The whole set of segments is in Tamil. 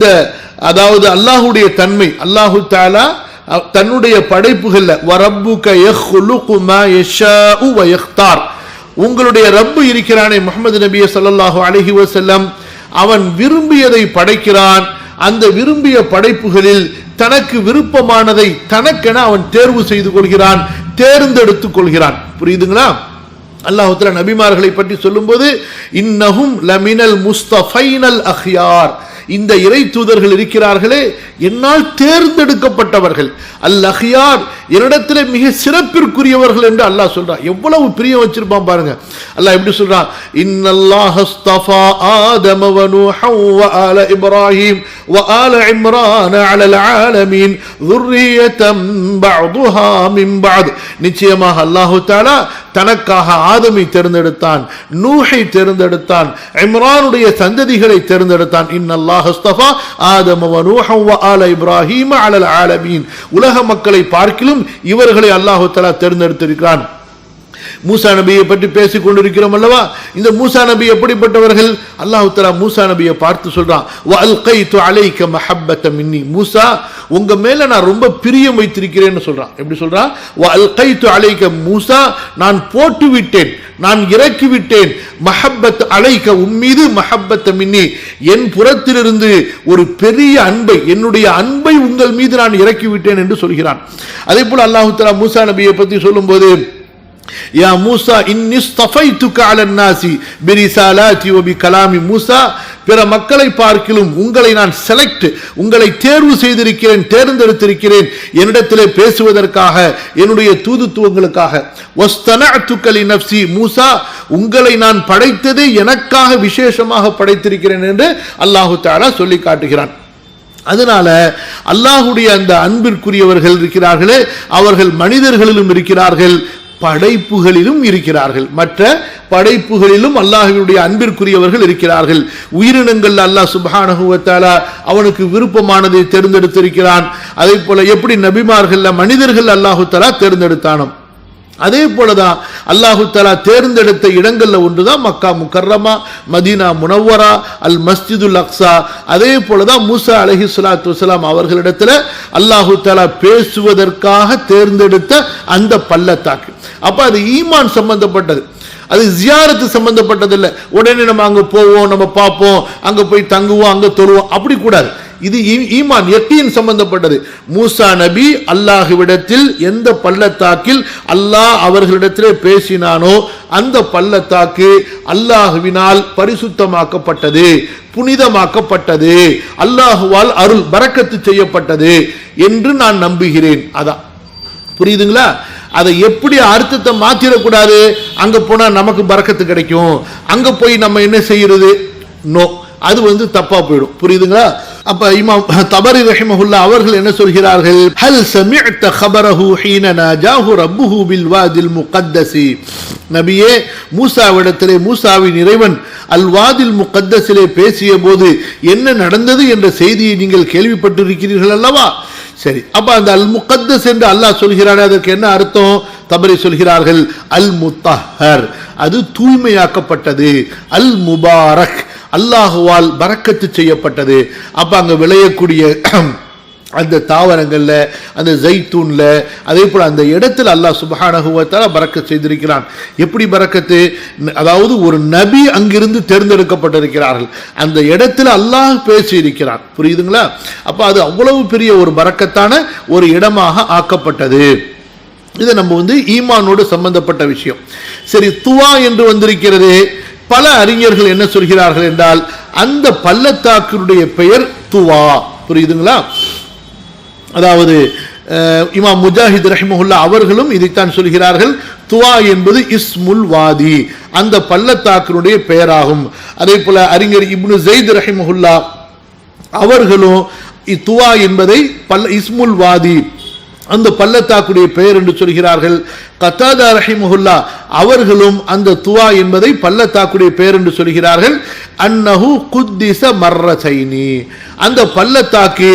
இந்த அதாவது அல்லாஹுடைய தன்மை அல்லாஹு தாலா தன்னுடைய படைப்புகள்ல வரப்புக யஹ்லுகு உங்களுடைய ரப்பு இருக்கிறானே முகமது நபிய ஸல்லல்லாஹு அலஹி வசல்லம் அவன் விரும்பியதை படைக்கிறான். அந்த விரும்பிய படைப்புகளில் தனக்கு விருப்பமானதை தனக்கென அவன் தேர்வு செய்து கொள்கிறான் தேர்ந்தெடுத்துக் கொள்கிறான். புரியுதுங்களா? அல்லாஹ் நபிமார்களை பற்றி சொல்லும்போது இன்னஹும் லமினல் முஸ்தஃபைனல் அஹ்யார். இந்த இறை தூதர்கள் இருக்கிறார்களே என்னால் தேர்ந்தெடுக்கப்பட்டவர்கள் அல் அஹ்யார் என்னிடத்தில் மிக சிறப்பிற்குரியவர்கள் என்று அல்லாஹ் சொல்றான் எவ்வளவு பிரியம் வச்சிருப்பான் பாருங்க அல்லாஹ் எப்படி சொல்றான் இன்னல்லாஹ் அஸ்தஃபா ஆதம வ நூஹ வ ஆல இப்ராஹிம் வ ஆல இம்ரான் அலல் ஆலமீன் ذُرِّيَّةً பஅதுஹா மின் பஅத் நிச்சயமாக அல்லாஹ் தஆலா தனக்காக ஆதமை தேர்ந்தெடுத்தான் நூஹை தேர்ந்தெடுத்தான் இம்ரானுடைய சந்ததிகளை தேர்ந்தெடுத்தான். இன்னல்லாஹ் அஸ்தஃபா ஆதம வ நூஹ வ ஆல இப்ராஹிம் அலல் ஆலமீன். உலக மக்களை பார்க்கிலும் இவர்களை அல்லாஹு தலா தேர்ந்தெடுத்திருக்கிறான். மூசா நபியை பற்றி பேசிக் கொண்டிருக்கிறோம் அல்லவா? இந்த மூசா நபி எப்படிப்பட்டவர்கள்? அல்லாஹு தலா மூசா நபியை பார்த்து சொல்றான் மின்னி. மூசா உங்க மேல நான் ரொம்ப பிரியம் வைத்திருக்கிறேன்னு சொல்றான். எப்படி சொல்றான்? வ மூசா நான் போட்டு விட்டேன் நான் இறக்கி விட்டேன். மஹப்பத் அலைக உம்மீது மஹப்பத்த மின்னி. என் புறத்திலிருந்து ஒரு பெரிய அன்பை என்னுடைய அன்பை உங்கள் மீது நான் இறக்கி விட்டேன் என்று சொல்கிறான். அதே போல அல்லாஹு தலா மூசா நபியை பற்றி சொல்லும்போது யா மூசா إني اصطفيتك على الناس برسالاتي وبكلام موسى மூசா. பிற மக்களை பார்க்கிலும் உங்களை நான் செலக்ட் உங்களை தேர்வு செய்திருக்கிறேன் தேர்ந்தெடுத்திருக்கிறேன் என்னிடத்திலே பேசுவதற்காக என்னுடைய தூதுத்துவங்களுக்காக. வஸ்தனஅத்துக நஃப்சி மூசா உங்களை நான் படைத்தது எனக்காக விசேஷமாக படைத்திருக்கிறேன் என்று அல்லாஹு தாரா சொல்லி காட்டுகிறான். அதனால அல்லாஹுடைய அந்த அன்பிற்குரியவர்கள் இருக்கிறார்களே அவர்கள் மனிதர்களிலும் இருக்கிறார்கள். படைப்புகளிலும் இருக்கிறார்கள். மற்ற படைப்புகளிலும் அல்லாஹினுடைய அன்பிற்குரியவர்கள் இருக்கிறார்கள். உயிரினங்கள் அல்லாஹ் சுபானகுவத்தாலா அவனுக்கு விருப்பமானதை தேர்ந்தெடுத்திருக்கிறான். அதே போல எப்படி நபிமார்கள்ல மனிதர்கள் அல்லாஹு தலா தேர்ந்தெடுத்தானோ அதே போலதான் அல்லாஹு தலா தேர்ந்தெடுத்த இடங்கள்ல ஒன்றுதான் மக்கா முக்கர்ரமா மதீனா முனவரா அல் மஸ்ஜிதுல் அக்ஸா. அதே போலதான் மூசா அலஹி சுலாத்து வலாம் அவர்களிடத்துல அல்லாஹு தலா பேசுவதற்காக தேர்ந்தெடுத்த அந்த பள்ளத்தாக்கு. அப்ப அது ஈமான் சம்பந்தப்பட்டது. அது ஜியாரத்து சம்பந்தப்பட்டதில்லை. உடனே நம்ம அங்கே போவோம் நம்ம பார்ப்போம் அங்கே போய் தங்குவோம் அங்கே தொழுவோம். அப்படி கூடாது. இது ஈமான் எட்டியின் சம்பந்தப்பட்டது. மூசா நபி அல்லாஹுவிடத்தில் எந்த பள்ளத்தாக்கில் அல்லாஹ் அவர்களிடத்திலே பேசினானோ அந்த பள்ளத்தாக்கு அல்லாஹுவினால் பரிசுத்தமாக்கப்பட்டது புனிதமாக்கப்பட்டது அல்லாஹுவால் அருள் பறக்கத்து செய்யப்பட்டது என்று நான் நம்புகிறேன். அதான் புரியுதுங்களா? அதை எப்படி அர்த்தத்தை மாற்றிடக்கூடாது அங்கே போனால் நமக்கு பறக்கத்து கிடைக்கும். அங்கே போய் நம்ம என்ன செய்யறது? நோ அது வந்து தப்பாக போயிடும். புரியுதுங்களா? அப்ப இமாம் தபரி ரஹிமஹுல்லா அவர்கள் என்ன சொல்கிறார்கள்? ஹல் சமிஅத கபரஹு ஹீன நாஜாஹு ரப்புஹு பில் வாதில் முகத்தசி. நபியே மூசாவிடத்திலே மூசாவின் இறைவன் அல்வாதில் முகத்தசிலே பேசிய போது என்ன நடந்தது என்ற செய்தியை நீங்கள் கேள்விப்பட்டிருக்கிறீர்கள் அல்லவா? சரி அப்ப அந்த அல் முகத்தஸ் என்று அல்லாஹ் சொல்கிறானே அதற்கு என்ன அர்த்தம்? தபரி சொல்கிறார்கள் அல் முத்தஹர். அது தூய்மையாக்கப்பட்டது. அல் முபாரக். அல்லாஹுவால் பறக்கத்து செய்யப்பட்டது. அப்போ அங்கே விளையக்கூடிய அந்த தாவரங்களில் அந்த ஜெய்தூனில் அதே போல் அந்த இடத்துல அல்லாஹ் சுபஹானகுவத்தால் பறக்க செய்திருக்கிறான். எப்படி பறக்கத்து? அதாவது ஒரு நபி அங்கிருந்து தேர்ந்தெடுக்கப்பட்டிருக்கிறார்கள். அந்த இடத்துல அல்லாஹ் பேசியிருக்கிறான். புரியுதுங்களா? அப்போ அது அவ்வளவு பெரிய ஒரு பறக்கத்தான ஒரு இடமாக ஆக்கப்பட்டது. இது நம்ம வந்து ஈமானோடு சம்பந்தப்பட்ட விஷயம். சரி துவா என்று வந்திருக்கிறது. பல அறிஞர்கள் என்ன சொல்கிறார்கள் என்றால் அந்த பள்ளத்தாக்கினுடைய பெயர் துவா. புரியுதுங்களா? அதாவது இமாம் முஜாஹித் ரஹிமஹுல்லா அவர்களும் இதைத்தான் சொல்கிறார்கள். துவா என்பது இஸ்முல் வாதி. அந்த பள்ளத்தாக்கினுடைய பெயராகும். அதே போல அறிஞர் இப்னு ஜெயித் ரஹிமஹுல்லா அவர்களும் துவா என்பதை பல்ல இஸ்முல் வாதி அந்த பள்ளத்தாக்குடைய பெயர் என்று சொல்கிறார்கள். கத்தாதா ரஹிமுல்லா அவர்களும் அந்த துவா என்பதை பள்ளத்தாக்குடைய பெயர் என்று சொல்கிறார்கள். அன்னஹு குத்திச மர்ரசைனி. அந்த பள்ளத்தாக்கு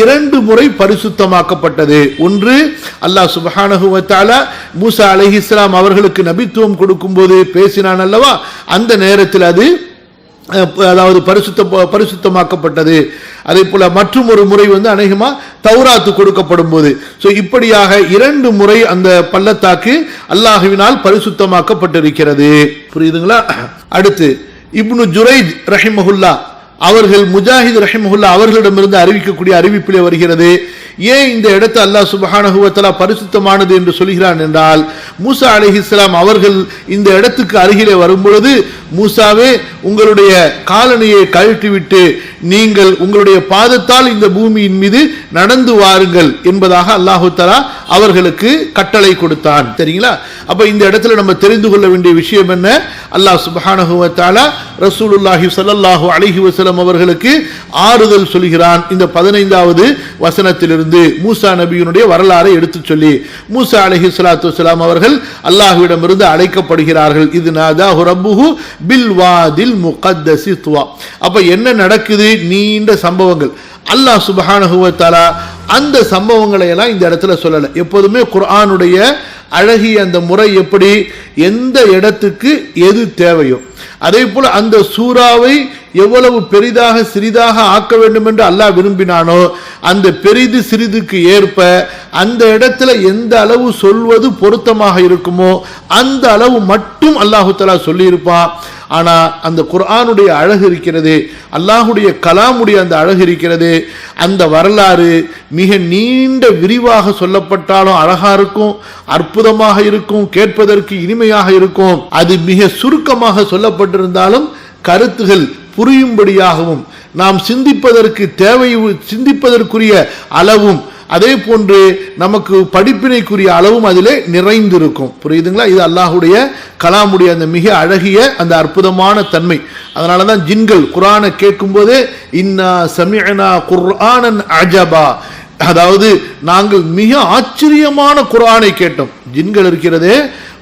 இரண்டு முறை பரிசுத்தமாக்கப்பட்டது. ஒன்று அல்லாஹ் சுப்ஹானஹு வ தஆலா மூசா அலைஹிஸ்ஸலாம் அவர்களுக்கு நபித்துவம் கொடுக்கும்போது பேசினான் அல்லவா? அந்த நேரத்தில் அது அதாவது பரிசுத்த பரிசுத்தமாக்கப்பட்டது. அதே போல மற்றும் ஒரு முறை வந்து அநேகமாக தௌராத்து கொடுக்கப்படும் போது ஸோ இப்படியாக இரண்டு முறை அந்த பள்ளத்தாக்கு அல்லாஹுவினால் பரிசுத்தமாக்கப்பட்டிருக்கிறது. புரியுதுங்களா? அடுத்து இப்னு ஜுரைத் ரஹிமஹுல்லா. அவர்கள் முஜாஹித் ரஹிமஹுல்லா அவர்களிடமிருந்து அறிவிக்கக்கூடிய அறிவிப்பிலே வருகிறது. ஏன் இந்த இடத்தை அல்லாஹ் சுபஹானஹு பரிசுத்தமானது என்று சொல்கிறான் என்றால் மூசா அலிஹிஸ்லாம் அவர்கள் இந்த இடத்துக்கு அருகிலே வரும்பொழுது மூசாவே உங்களுடைய காலனியை கழட்டிவிட்டு நீங்கள் உங்களுடைய பாதத்தால் இந்த பூமியின் மீது நடந்து வாருங்கள் என்பதாக அல்லாஹு தலா அவர்களுக்கு கட்டளை கொடுத்தான். சரிங்களா அப்ப இந்த இடத்துல நம்ம தெரிந்து கொள்ள வேண்டிய விஷயம் என்ன? அல்லாஹ் சுப்ஹானஹு ரசூலுல்லாஹி சல்லாஹூ அலிஹி வசலம் அவர்களுக்கு ஆறுதல் சொல்கிறான். இந்த பதினைந்தாவது வசனத்திலிருந்து மூசா நபியினுடைய வரலாறை எடுத்துச் சொல்லி மூசா அலஹி சலாத்து வலாம் அவர்கள் அல்லாஹுவிடமிருந்து அழைக்கப்படுகிறார்கள். இது நாதா ஹுரபுஹு பில் வாதில் முகத்தசி துவா. அப்போ என்ன நடக்குது? நீண்ட சம்பவங்கள். அல்லாஹ் சுபஹானுகுவத்தாலா அந்த சம்பவங்களை எல்லாம் இந்த இடத்துல சொல்லலை. எப்போதுமே குர்ஆனுடைய அழகிய அந்த முறை எப்படி எந்த இடத்துக்கு எது தேவையோ. அதே போல் அந்த சூறாவை எவ்வளவு பெரிதாக சிறிதாக ஆக்க வேண்டும் என்று அல்லாஹ் விரும்பினானோ அந்த பெரிது சிறிதுக்கு ஏற்ப அந்த இடத்துல எந்த அளவு சொல்வது பொருத்தமாக இருக்குமோ அந்த அளவு மட்டும் அல்லாஹு தலா சொல்லியிருப்பான் ஆனால் அந்த குர்ஆனுடைய அழகு இருக்கிறது அல்லாஹுடைய கலாமுடைய அந்த அழகு இருக்கிறது அந்த வரலாறு மிக நீண்ட விரிவாக சொல்லப்பட்டாலும் அழகா இருக்கும் அற்புதமாக இருக்கும் கேட்பதற்கு இனிமையாக இருக்கும். அது மிக சுருக்கமாக சொல்லப்பட்டிருந்தாலும் கருத்துகள் புரியும்படியாகவும் நாம் சிந்திப்பதற்கு தேவை சிந்திப்பதற்குரிய அளவும் அதே போன்று நமக்கு படிப்பினைக்குரிய அளவும் அதிலே நிறைந்திருக்கும். புரியுதுங்களா? இது அல்லாஹுடைய கலாமுடைய அந்த மிக அழகிய அந்த அற்புதமான தன்மை. அதனால தான் ஜின்கள் குரானை கேட்கும்போதே இன்னா சமியனா குர்ஆனன் அஜபா. அதாவது நாங்கள் மிக ஆச்சரியமான குரானை கேட்டோம். ஜின்கள் இருக்கிறதே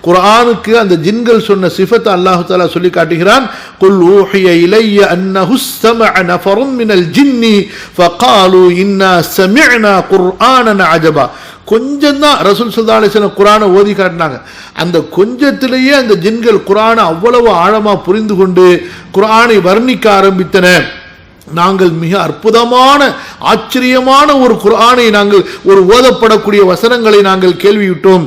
குரானுக்கு அந்த ஜின்கள் சொன்ன சிஃபத்தை அல்லாஹ் தாலா சொல்லி காட்டுகிறான். குல் ஊஹிய இலைய அன்னஹு ஸமஅ நஃபரும் மினல் ஜின்னி ஃபகாலு இன்னா சமிஅனா குர்ஆனன் அஜபா. கொஞ்சம் தான் ரசூல் சல்லா அலிஸ்லாம் குரானை ஓதி காட்டினாங்க. அந்த கொஞ்சத்திலேயே அந்த ஜின்கள் குரானை அவ்வளவு ஆழமாக புரிந்து கொண்டு குரானை வர்ணிக்க ஆரம்பித்தன. நாங்கள் மிக அற்புதமான ஆச்சரியமான ஒரு குரானை நாங்கள் ஒரு ஓதப்படக்கூடிய வசனங்களை நாங்கள் கேள்வியிட்டோம்.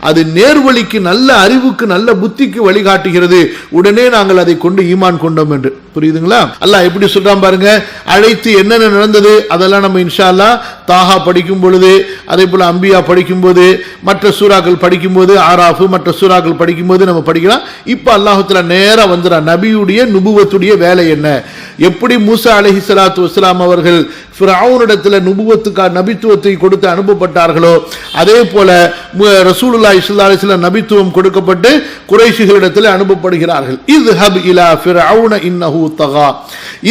அது நேர்வழிக்கு நல்ல அறிவுக்கு நல்ல புத்திக்கு வழிகாட்டுகிறது. உடனே நாங்கள் அதை கொண்டு ஈமான் கொண்டோம் என்று. புரியுதுங்களா? அல்லாஹ் எப்படி சொல்றான் பாருங்க அழைத்து என்னென்ன நடந்தது அதெல்லாம் நம்ம இன்ஷா அல்லாஹ் தாஹா படிக்கும் பொழுது அதே போல அம்பியா படிக்கும்போது மற்ற சூறாக்கள் படிக்கும்போது ஆராஃபு மற்ற சூறாக்கள் படிக்கும்போது நம்ம படிக்கலாம். இப்போ அல்லாஹுத்துல நேரா வந்துடா நபியுடைய நுபுவத்துடைய வேலை என்ன? எப்படி மூசா அலஹி சலாத்து வஸ்லாம் அவர்கள் ஃபிரவுனிடத்தில் நுபுவத்துக்கா நபித்துவத்தை கொடுத்து அனுப்பப்பட்டார்களோ அதே போல ரசூலுல்லா இஸ்லா ஸல்லல்லாஹு நபித்துவம் கொடுக்கப்பட்டு குறைஷிகளிடத்தில் அனுப்பப்படுகிறார்கள். இது ஹப் இலா ஃபிரவுன இன்னஹு தகா.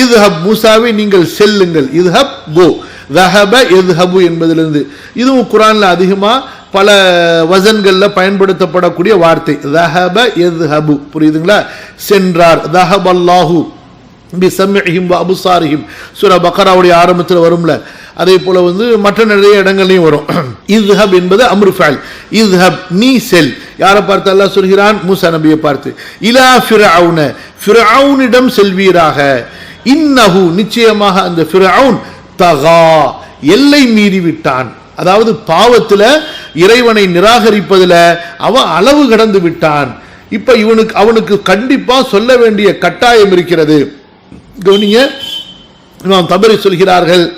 இது ஹப் மூசாவை நீங்கள் செல்லுங்கள். இது ஹப் கோ. தஹப எதுஹபு என்பதிலிருந்து. இதுவும் குரான்ல அதிகமா பல வசன்களில் பயன்படுத்தப்படக்கூடிய வார்த்தை. தஹப எதுஹபு புரியுதுங்களா? சென்றார். தஹபல்லாஹூ அல்லாஹு பி சம்மிஹிம் அபுசாரிஹிம் சூரா பக்கராவுடைய ஆரம்பத்தில் வரும்ல அதே போல் வந்து மற்ற நிறைய இடங்கள்லையும் வரும். இத்ஹப் என்பது அம்ரு ஃபேல் இத்ஹப் நீ செல். யாரை பார்த்து அல்லாஹ் சொல்கிறான்? மூசா நபியை பார்த்து. இலா ஃபிரௌன ஃபிரௌனிடம் செல்வீராக. இன்னஹு நிச்சயமாக அந்த ஃபிரௌன் தகா எல்லை மீறி விட்டான். அதாவது பாவத்தில் இறைவனை நிராகரிப்பதில் அவன் அளவு கடந்து விட்டான். இப்போ இவனுக்கு அவனுக்கு கண்டிப்பாக சொல்ல வேண்டிய கட்டாயம் இருக்கிறது. கவனிங்க. இமாம் தபரி சொல்கிறார்கள்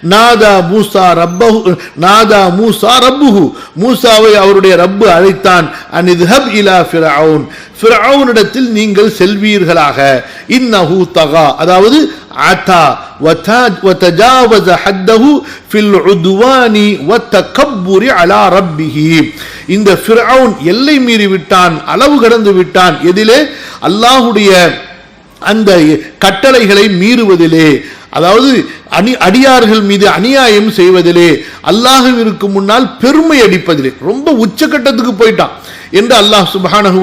நாதா மூசா ரப்பஹு நாதா மூசா ரப்புஹு. மூசாவை அவருடைய ரப்பு அழைத்தான் அனித்ஹப் இலா ஃபிரவுன் ஃபிரவுனிடத்தில் நீங்கள் செல்வீர்களாக. இன்னஹு தகா. அதாவது அத்தா வதா- வதஜாவஸ ஹத்தஹு ஃபில் உத்வானி வத்தகப்புரி அலா ரப்பிஹி. இந்த ஃபிரவுன் எல்லை மீறி விட்டான் அளவு கடந்து விட்டான். எதிலே அல்லாஹுடைய அந்த கட்டளைகளை மீறுவதிலே அதாவது அணி அடியார்கள் மீது அநியாயம் செய்வதிலே அல்லாஹுவிற்கு முன்னால் பெருமை அடிப்பதிலே ரொம்ப உச்சக்கட்டத்துக்கு போயிட்டான். என்று அல்லாஹ் சுப்ஹானஹு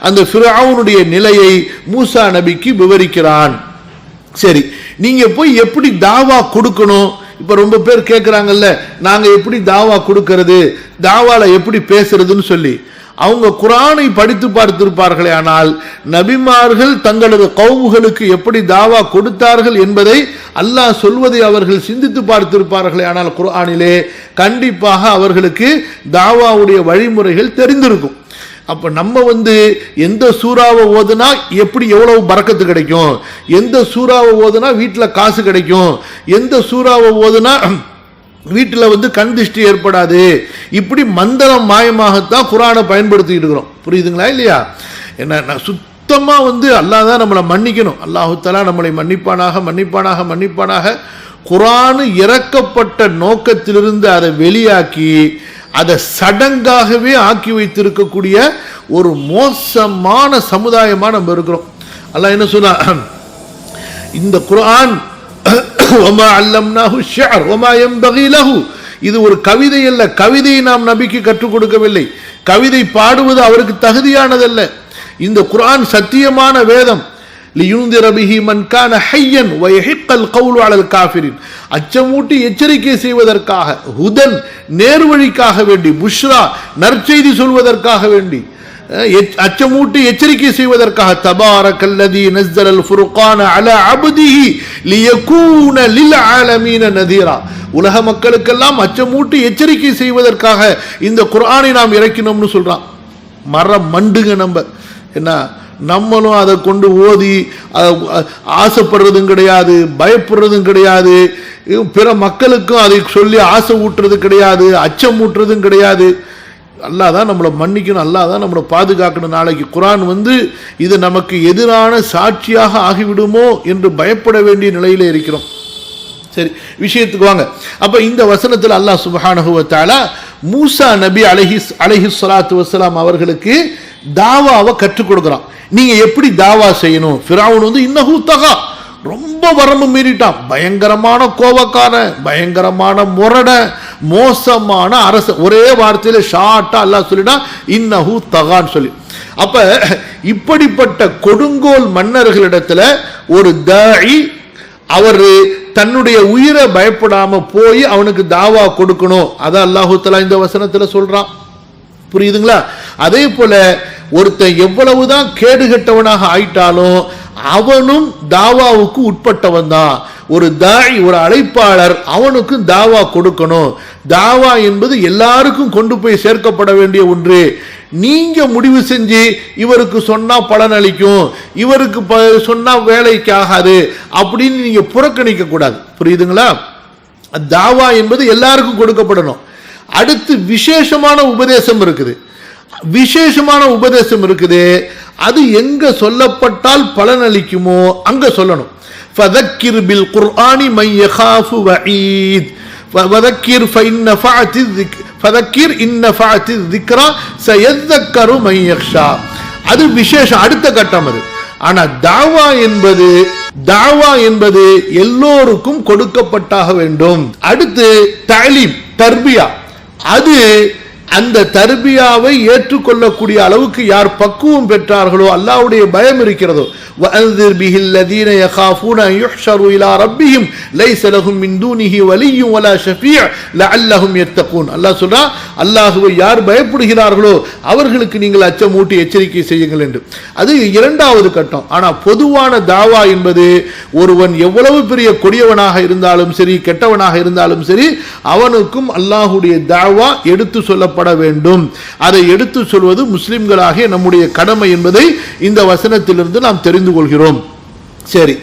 அந்த ஃபிரௌனுடைய நிலையை மூசா நபிக்கு விவரிக்கிறான். சரி நீங்க போய் எப்படி தாவா கொடுக்கணும்? இப்போ ரொம்ப பேர் கேட்குறாங்கல்ல நாங்கள் எப்படி தாவா கொடுக்கறது? தாவாவில் எப்படி பேசுறதுன்னு சொல்லி. அவங்க குரானை படித்து பார்த்திருப்பார்களே ஆனால் நபிமார்கள் தங்களது கவுமுகளுக்கு எப்படி தாவா கொடுத்தார்கள் என்பதை அல்லாஹ் சொல்வதை அவர்கள் சிந்தித்து பார்த்திருப்பார்களே ஆனால் குரானிலே கண்டிப்பாக அவர்களுக்கு தாவாவுடைய வழிமுறைகள் தெரிந்திருக்கும். அப்ப நம்ம வந்து எந்த சூறாவை ஓதுனா எப்படி எவ்வளவு பறக்கத்து கிடைக்கும்? எந்த சூறாவை ஓதுனா வீட்டில் காசு கிடைக்கும்? எந்த சூறாவை ஓதுனா வீட்டில் வந்து கண் திருஷ்டி ஏற்படாது. இப்படி மந்திரம் மாயமாகத்தான் குரானை பயன்படுத்திக்கிட்டு இருக்கிறோம். புரியுதுங்களா இல்லையா? என்ன நான் சுத்தமாக வந்து அல்லாஹ் தான் நம்மளை மன்னிக்கணும். அல்லாஹுத்தலா நம்மளை மன்னிப்பானாக மன்னிப்பானாக மன்னிப்பானாக குரான் இறக்கப்பட்ட நோக்கத்திலிருந்து அதை வெளியாக்கி அதை சடங்காகவே ஆக்கி வைத்திருக்கக்கூடிய ஒரு மோசமான சமுதாயமாக நம்ம இருக்கிறோம். அல்லாஹ் என்ன சொன்னா இந்த குரான் ஒமா அல்லம்னாஹு ஷிஅர் ஒமா யம்பகி லஹு. இது ஒரு கவிதை அல்ல. கவிதையை நாம் நபிக்கு கற்றுக் கொடுக்கவில்லை. கவிதை பாடுவது அவருக்கு தகுதியானதல்ல. இந்த குரான் சத்தியமான வேதம் லியுந்திர காஃபிரின். அச்சமூட்டி எச்சரிக்கை செய்வதற்காக ஹுதன் நேர்வழிக்காக வேண்டி புஷ்ரா நற்செய்தி சொல்வதற்காக வேண்டி. அச்சமூட்டி எச்சரிக்கை செய்வதற்காக தபாரக்கல்லதி நஸ்ஸலல் ஃபுர்கான அல அபுதிஹி லியகூன லில் ஆலமீன நதீரா. உலக மக்களுக்கெல்லாம் அச்சமூட்டி எச்சரிக்கை செய்வதற்காக இந்த குரானை நாம் இறக்கினோம்னு சொல்கிறான் மர மண்டுங்க நம்ம. என்ன? நம்மளும் அதை கொண்டு ஓதி ஆசைப்படுறதும் கிடையாது பயப்படுறதும் கிடையாது. பிற மக்களுக்கும் அதை சொல்லி ஆசை ஊட்டுறது கிடையாது அச்சம் ஊட்டுறதும் கிடையாது. அல்லாஹ் தான் நம்மளை மன்னிக்கணும் அல்லாஹ் தான் நம்மளை பாதுகாக்கணும். நாளைக்கு குரான் வந்து இது நமக்கு எதிரான சாட்சியாக ஆகிவிடுமோ என்று பயப்பட வேண்டிய நிலையில் இருக்கிறோம். சரி விஷயத்துக்கு வாங்க. அப்போ இந்த வசனத்தில் அல்லாஹ் சுப்ஹானஹு மூசா நபி அலஹிஸ் அலஹிஸ் சலாத்து வசலாம் அவர்களுக்கு தாவாவை கற்றுக் கொடுக்குறான். நீங்கள் எப்படி தாவா செய்யணும்? ஃபிராவுன் வந்து இன்னஹு தகா. ரொம்ப வரம்பு மீறிட்டான். பயங்கரமான கோபக்காரன் பயங்கரமான முரட மோசமான அரசு. ஒரே வார்த்தையில் ஷார்ட்டாக அல்லாஹ் சொல்லினா இன்னஹூ தகான்னு சொல்லி. அப்ப இப்படிப்பட்ட கொடுங்கோல் மன்னர்களிடத்துல ஒரு தாயி அவர் தன்னுடைய உயிரை பயப்படாம போய் அவனுக்கு தாவா கொடுக்கணும். அதான் அல்லாஹூத்தலா இந்த வசனத்துல சொல்றான். புரியுதுங்களா? அதே போல ஒருத்தன் எவ்வளவுதான் கேடுகட்டவனாக ஆயிட்டாலும் அவனும் தாவாவுக்கு உட்பட்டவன் தான். ஒரு தாய் ஒரு அழைப்பாளர் அவனுக்கும் தாவா கொடுக்கணும். தாவா என்பது எல்லாருக்கும் கொண்டு போய் சேர்க்கப்பட வேண்டிய ஒன்று. நீங்க முடிவு செஞ்சு இவருக்கு சொன்னா பலன் அளிக்கும். இவருக்கு ப- சொன்னா வேலைக்கு ஆகாது அப்படின்னு நீங்க புறக்கணிக்க கூடாது. புரியுதுங்களா? தாவா என்பது எல்லாருக்கும் கொடுக்கப்படணும். அடுத்து விசேஷமான உபதேசம் இருக்குது. விசேஷமான உபதேசம் இருக்குது. அது எங்க சொல்லப்பட்டால் பலனளிக்குமோ அங்க சொல்லணும். فذكر بالقرآن من يخاف وعيد وذكر فإن نفعت الذكر فذكر إن نفعت الذكرى سيذكر من يخشى அது விசேஷம் அடுத்த கட்டம் அது ஆனா தாவா என்பது தாவா என்பது எல்லோருக்கும் கொடுக்கப்பட்டாக வேண்டும் அடுத்து தாலீம் தர்பியா அது அந்த தர்பியாவை ஏற்றுக்கொள்ளக்கூடிய அளவுக்கு யார் பக்குவம் பெற்றார்களோ அல்லாஹ்வுடைய பயம் இருக்கிறதோ وأنذر به الذين يخافون أن يحشروا إلى ربهم ليس لهم من دونه ولي ولا شفيع لعلهم يتقون அல்லாஹ் சொல்றா அல்லாஹ்வை யார் பயப்படுகிறார்களோ அவர்களுக்கு நீங்கள் அச்சமூட்டி எச்சரிக்கை செய்யுங்கள் என்று அது இரண்டாவது கட்டம் ஆனா பொதுவான தாவா என்பது ஒருவன் எவ்வளவு பெரிய கொடியவனாக இருந்தாலும் சரி கெட்டவனாக இருந்தாலும் சரி அவனுக்கும் அல்லாஹுடைய தாவா எடுத்து சொல்லப்பட வேண்டும். அதை எடுத்து சொல்வது முஸ்லிம்களாகிய நம்முடைய கடமை என்பதை இந்த வசனத்திலிருந்து நாம் தெரிந்து கொள்கிறோம். சரி.